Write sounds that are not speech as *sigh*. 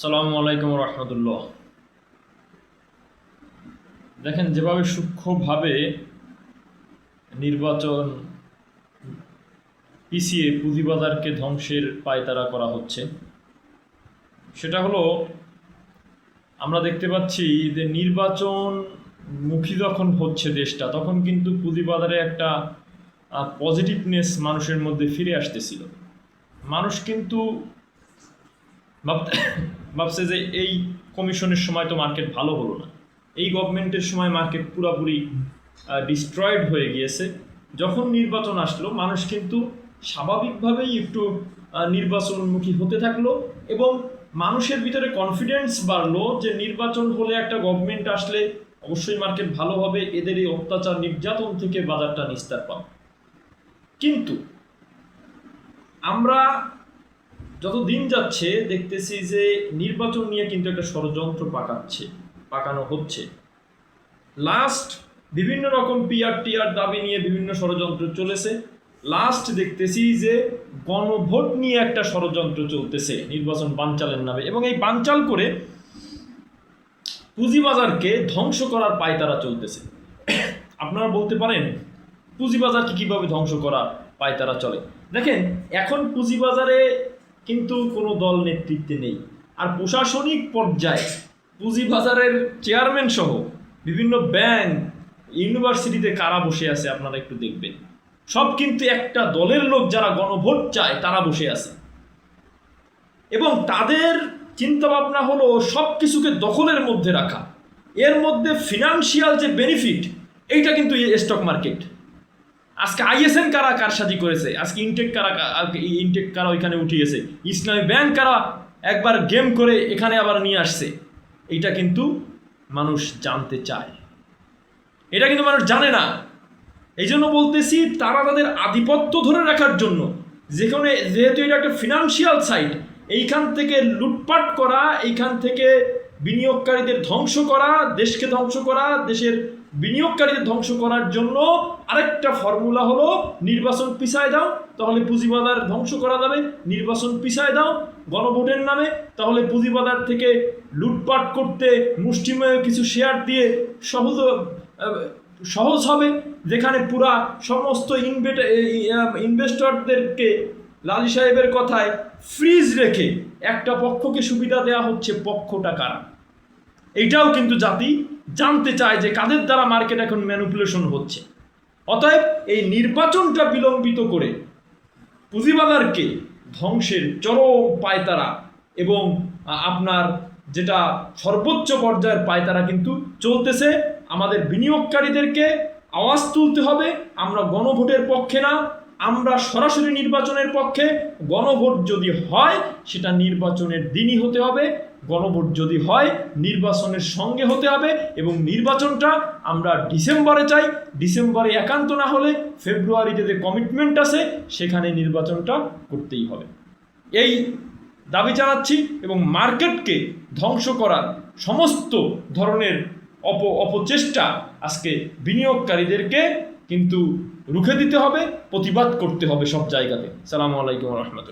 সালামু আলাইকুম রহমতুল্লাহ। দেখেন, যেভাবে সূক্ষ্মভাবে নির্বাচন পিছিয়ে পুঁজিবাজারকে ধ্বংসের পায়তারা করা হচ্ছে, সেটা হলো আমরা দেখতে পাচ্ছি যে নির্বাচন মুখী যখন হচ্ছে দেশটা, তখন কিন্তু পুঁজিবাজারে একটা পজিটিভনেস মানুষের মধ্যে ফিরে আসতেছিল। মানুষ কিন্তু *coughs* ভাবছে যে এই কমিশনের সময় তো মার্কেট ভালো হলো না। এই গভর্নমেন্টের সময় মার্কেট পুরাপুরি ডিস্ট্রয়েড হয়ে গিয়েছে। যখন নির্বাচন আসলো, মানুষ কিন্তু স্বাভাবিকভাবেই একটু নির্বাচনমুখী হতে থাকল এবং মানুষের ভিতরে কনফিডেন্স বাড়লো যে নির্বাচন হলে একটা গভর্নমেন্ট আসলে অবশ্যই মার্কেট ভালো হবে, এদের এই অত্যাচার নির্যাতন থেকে বাজারটা নিস্তার পাবে। কিন্তু আমরা যত দিন যাচ্ছে, দেখতেছি যে নির্বাচন নিয়ে কিন্তু একটা ষড়যন্ত্র পাকাচ্ছে, পাকানো হচ্ছে। লাস্ট বিভিন্ন রকম পিআর টিআর দাবি নিয়ে বিভিন্ন ষড়যন্ত্র চলেছে। লাস্ট দেখতেছি যে গণভোট নিয়ে একটা ষড়যন্ত্র চলতেছে নির্বাচন বানচালের নামে এবং এই বানচাল করে পুঁজিবাজারকে ধ্বংস করার পায়তারা চলতেছে। আপনারা বলতে পারেন, পুঁজিবাজারকে কীভাবে ধ্বংস করা পায়তারা চলে? দেখেন, এখন পুঁজিবাজারে কিন্তু কোনো দল নেতৃত্বে নেই। আর প্রশাসনিক পর্যায়ে পুঁজিবাজারের চেয়ারম্যান সহ বিভিন্ন ব্যাংক ইউনিভার্সিটিতে কারা বসে আছে আপনারা একটু দেখবেন। সব কিন্তু একটা দলের লোক যারা গণভোট চায়, তারা বসে আছে। এবং তাদের চিন্তাভাবনা হলো সব কিছুকে দখলের মধ্যে রাখা। এর মধ্যে ফিনান্সিয়াল যে বেনিফিট এইটা কিন্তু স্টক মার্কেট আজকে আইএসএন কারা কার কারসাজি করেছে? আজকে ইনটেক কারা ইনটেক কারা ওইখানে উঠিয়েছে? ইসলামী ব্যাংক কারা একবার গেম করে এখানে আবার নিয়ে আসছে? এটা কিন্তু মানুষ জানতে চায়। এটা কিন্তু মানুষ জানে না। এই জন্য বলতেছি, তারা তাদের আধিপত্য ধরে রাখার জন্য, যেখানে যেহেতু এটা একটা ফিনান্সিয়াল সাইট এইখান থেকে লুটপাট করা, এইখান থেকে বিনিয়োগকারীদের ধ্বংস করা, দেশকে ধ্বংস করা, দেশের বিনিয়োগকারীদের ধ্বংস করার জন্য আরেকটা ফর্মুলা হলো নির্বাচন পিছায় দাও, তাহলে পুঁজিবাজার ধ্বংস করা যাবে। নির্বাচন পিছায় দাও, গণভোটের নামে, তাহলে পুঁজিবাজার থেকে লুটপাট করতে, মুষ্টিময় কিছু শেয়ার দিয়ে সহজ সহজ হবে, যেখানে পুরা সমস্ত ইনভেট ইনভেস্টরদেরকে লালি সাহেবের কথায় ফ্রিজ রেখে একটা পক্ষকে সুবিধা দেওয়া হচ্ছে পক্ষটা কারা? এইটাও কিন্তু জাতি জানতে চায় যে কাদের দ্বারা মার্কেট এখন ম্যানুপুলেশন হচ্ছে। অতএব এই নির্বাচনটা বিলম্বিত করে পুঁজিবাজারকে ধ্বংসের চরম পায়তারা এবং আপনার যেটা সর্বোচ্চ পর্যায়ের পায়তারা কিন্তু চলতেছে। আমাদের বিনিয়োগকারীদেরকে আওয়াজ তুলতে হবে। আমরা গণভোটের পক্ষে না। আমরা সরাসরি নির্বাচনের পক্ষে গণভোট যদি হয়, সেটা নির্বাচনের দিনই হতে হবে। গণভোট যদি হয়, নির্বাচনের সঙ্গে হতে হবে এবং নির্বাচনটা আমরা ডিসেম্বরে চাই। ডিসেম্বরে একান্ত না হলে ফেব্রুয়ারিতে যে কমিটমেন্ট আছে, সেখানে নির্বাচনটা করতেই হবে। এই দাবি জানাচ্ছি এবং মার্কেটকে ধ্বংস করার সমস্ত ধরনের অপ অপচেষ্টা আজকে বিনিয়োগকারীদেরকে কিন্তু রুখে দিতে হবে প্রতিবাদ করতে হবে সব জায়গাতে। সালামু আলাইকুম রহমতুল্লাহ।